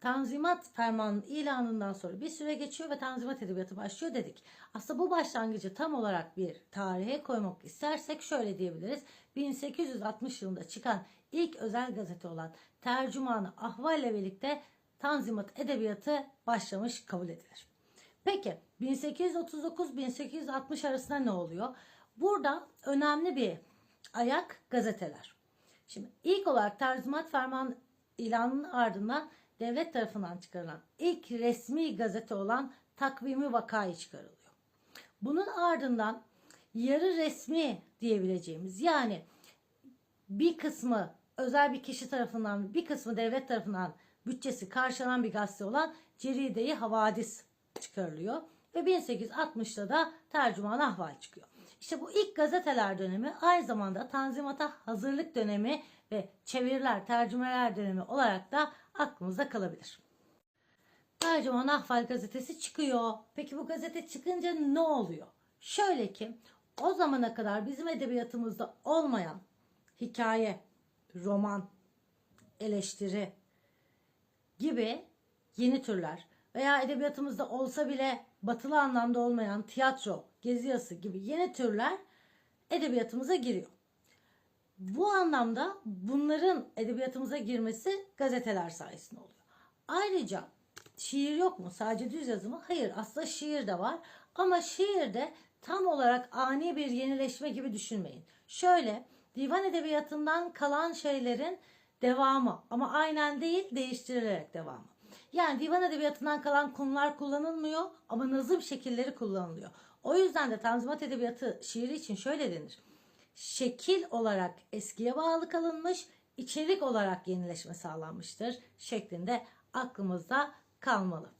Tanzimat Fermanı'nın ilanından sonra bir süre geçiyor ve Tanzimat Edebiyatı başlıyor dedik. Aslında bu başlangıcı tam olarak bir tarihe koymak istersek şöyle diyebiliriz. 1860 yılında çıkan ilk özel gazete olan Tercümanı Ahval ile birlikte Tanzimat Edebiyatı başlamış kabul edilir. Peki 1839-1860 arasında ne oluyor? Burada önemli bir ayak gazeteler. Şimdi ilk olarak Terzimat Ferman ilanının ardından devlet tarafından çıkarılan ilk resmi gazete olan Takvimi Vakayı çıkarılıyor. Bunun ardından yarı resmi diyebileceğimiz yani bir kısmı özel bir kişi tarafından bir kısmı devlet tarafından bütçesi karşılanan bir gazete olan Ceride-i Havadis çıkarılıyor. Ve 1860'da da Tercüman Ahval çıkıyor. İşte bu ilk gazeteler dönemi aynı zamanda Tanzimat'a hazırlık dönemi ve çeviriler, tercümeler dönemi olarak da aklımızda kalabilir. Tercüman Ahval gazetesi çıkıyor. Peki bu gazete çıkınca ne oluyor? Şöyle ki o zamana kadar bizim edebiyatımızda olmayan hikaye, roman, eleştiri gibi yeni türler veya edebiyatımızda olsa bile batılı anlamda olmayan tiyatro, gezi gibi yeni türler edebiyatımıza giriyor. Bu anlamda bunların edebiyatımıza girmesi gazeteler sayesinde oluyor. Ayrıca şiir yok mu? Sadece düz yazı mı? Hayır aslında şiir de var. Ama şiirde tam olarak ani bir yenileşme gibi düşünmeyin. Şöyle divan edebiyatından kalan şeylerin devamı ama aynen değil değiştirilerek devamı. Yani divan edebiyatından kalan konular kullanılmıyor ama nazım şekilleri kullanılıyor. O yüzden de Tanzimat Edebiyatı şiiri için şöyle denir. Şekil olarak eskiye bağlı kalınmış, içerik olarak yenileşme sağlanmıştır şeklinde aklımızda kalmalı.